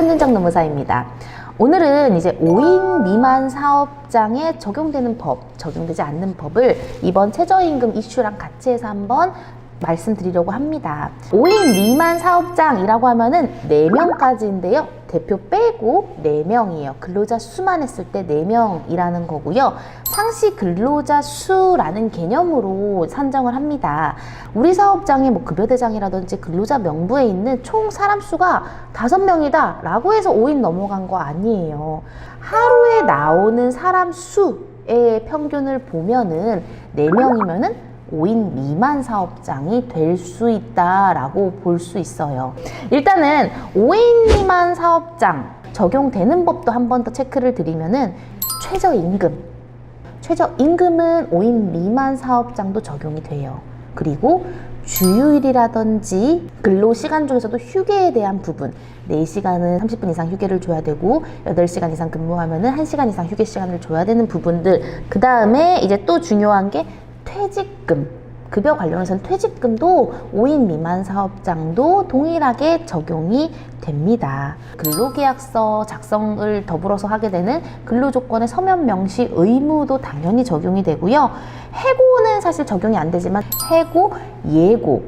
선윤정 노무사입니다. 오늘은 이제 5인 미만 사업장에 적용되는 법, 적용되지 않는 법을 이번 최저임금 이슈랑 같이 해서 한번 말씀드리려고 합니다. 5인 미만 사업장이라고 하면은 4명까지인데요. 대표 빼고 4명이에요. 근로자 수만 했을 때 4명이라는 거고요. 상시 근로자 수라는 개념으로 산정을 합니다. 우리 사업장의 뭐 급여대장이라든지 근로자 명부에 있는 총 사람 수가 5명이다 라고 해서 5인 넘어간 거 아니에요. 하루에 나오는 사람 수의 평균을 보면은 4명이면은 5인 미만 사업장이 될 수 있다라고 볼 수 있어요. 일단은 5인 미만 사업장 적용되는 법도 한 번 더 체크를 드리면은 최저임금. 최저임금은 5인 미만 사업장도 적용이 돼요. 그리고 주휴일이라든지 근로시간 중에서도 휴게에 대한 부분 4시간은 30분 이상 휴게를 줘야 되고 8시간 이상 근무하면 은 1시간 이상 휴게 시간을 줘야 되는 부분들 그 다음에 이제 또 중요한 게 퇴직금 급여 관련해서는 퇴직금도 5인 미만 사업장도 동일하게 적용이 됩니다. 근로계약서 작성을 더불어서 하게 되는 근로조건의 서면 명시 의무도 당연히 적용이 되고요. 해고는 사실 적용이 안 되지만 해고, 예고,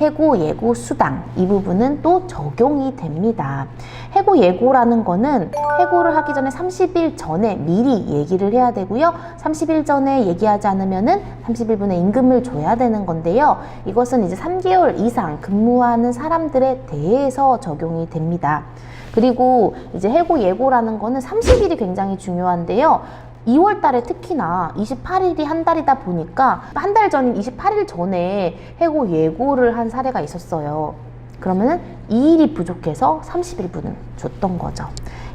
해고, 예고, 수당 이 부분은 또 적용이 됩니다. 해고 예고라는 거는 해고를 하기 전에 30일 전에 미리 얘기를 해야 되고요. 30일 전에 얘기하지 않으면은 30일분의 임금을 줘야 되는 건데요. 이것은 이제 3개월 이상 근무하는 사람들에 대해서 적용이 됩니다. 그리고 이제 해고 예고라는 거는 30일이 굉장히 중요한데요. 2월 달에 특히나 28일이 한 달이다 보니까 한 달 전인 28일 전에 해고 예고를 한 사례가 있었어요. 그러면은 2일이 부족해서 30일분을 줬던 거죠.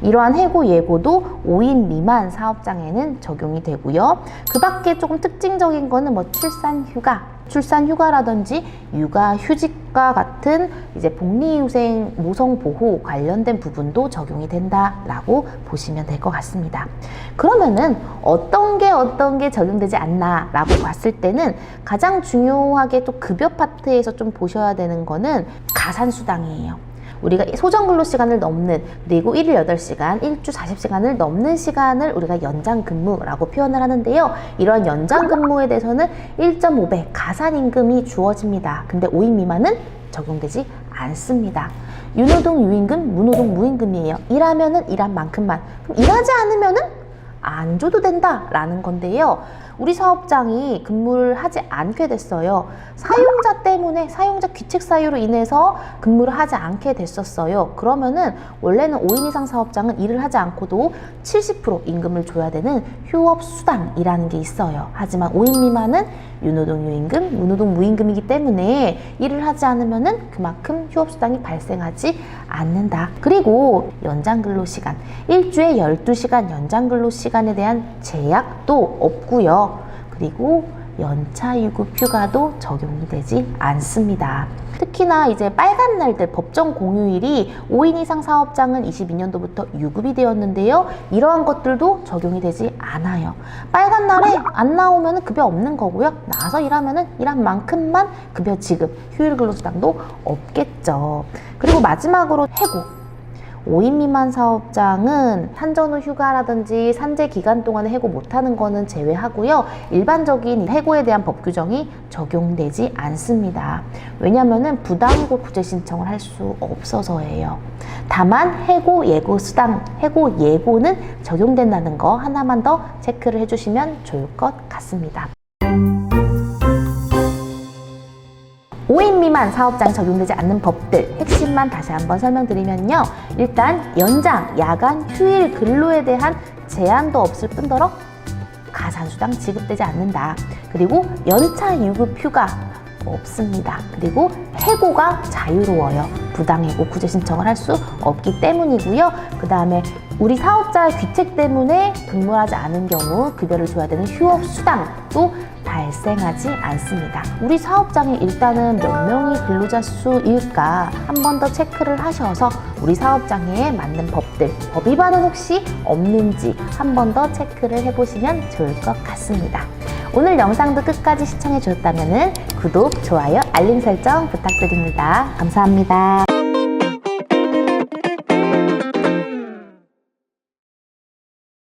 이러한 해고 예고도 5인 미만 사업장에는 적용이 되고요. 그 밖에 조금 특징적인 거는 뭐 출산 휴가, 출산 휴가라든지 육아 휴직과 같은 이제 복리후생 모성 보호 관련된 부분도 적용이 된다라고 보시면 될 것 같습니다. 그러면은 어떤 게 어떤 게 적용되지 않나라고 봤을 때는 가장 중요하게 또 급여 파트에서 좀 보셔야 되는 거는 가산수당이에요. 우리가 소정 근로 시간을 넘는 그리고 1일 8시간, 1주 40시간을 넘는 시간을 우리가 연장 근무라고 표현을 하는데요. 이러한 연장 근무에 대해서는 1.5배 가산 임금이 주어집니다. 근데 5인 미만은 적용되지 않습니다. 유노동 유임금, 무노동 무임금이에요. 일하면은 일한 만큼만. 그럼 일하지 않으면은 안 줘도 된다라는 건데요. 우리 사업장이 근무를 하지 않게 됐어요. 사용자 때문에 사용자 귀책 사유로 인해서 근무를 하지 않게 됐었어요. 그러면은 원래는 5인 이상 사업장은 일을 하지 않고도 70% 임금을 줘야 되는 휴업 수당이라는 게 있어요. 하지만 5인 미만은 유노동 유임금, 무노동 무임금이기 때문에 일을 하지 않으면은 그만큼 휴업 수당이 발생하지 않는다. 그리고 연장 근로 시간, 일주에 12시간 연장 근로 시간에 대한 제약도 없고요. 그리고 연차 유급 휴가도 적용이 되지 않습니다. 특히나 이제 빨간 날들 법정 공휴일이 5인 이상 사업장은 22년도부터 유급이 되었는데요. 이러한 것들도 적용이 되지 않아요. 빨간 날에 안 나오면 급여 없는 거고요. 나와서 일하면 일한 만큼만 급여 지급, 휴일 근로수당도 없겠죠. 그리고 마지막으로 해고. 5인 미만 사업장은 산전 후 휴가라든지 산재 기간 동안에 해고 못하는 거는 제외하고요. 일반적인 해고에 대한 법 규정이 적용되지 않습니다. 왜냐하면 부당해고 구제 신청을 할 수 없어서예요. 다만 해고 예고 수당, 해고 예고는 적용된다는 거 하나만 더 체크를 해주시면 좋을 것 같습니다. 5인 미만 사업장 적용되지 않는 법들 핵심만 다시 한번 설명드리면요. 일단 연장, 야간, 휴일 근로에 대한 제한도 없을 뿐더러 가산수당 지급되지 않는다. 그리고 연차 유급 휴가 없습니다. 그리고 해고가 자유로워요. 부당해고 구제 신청을 할 수 없기 때문이고요. 그 다음에 우리 사업자의 귀책 때문에 근무하지 않은 경우 급여를 줘야 되는 휴업 수당도 발생하지 않습니다. 우리 사업장이 일단은 몇 명이 근로자 수일까 한 번 더 체크를 하셔서 우리 사업장에 맞는 법들, 법 위반은 혹시 없는지 한 번 더 체크를 해보시면 좋을 것 같습니다. 오늘 영상도 끝까지 시청해 주셨다면 구독, 좋아요, 알림 설정 부탁드립니다. 감사합니다.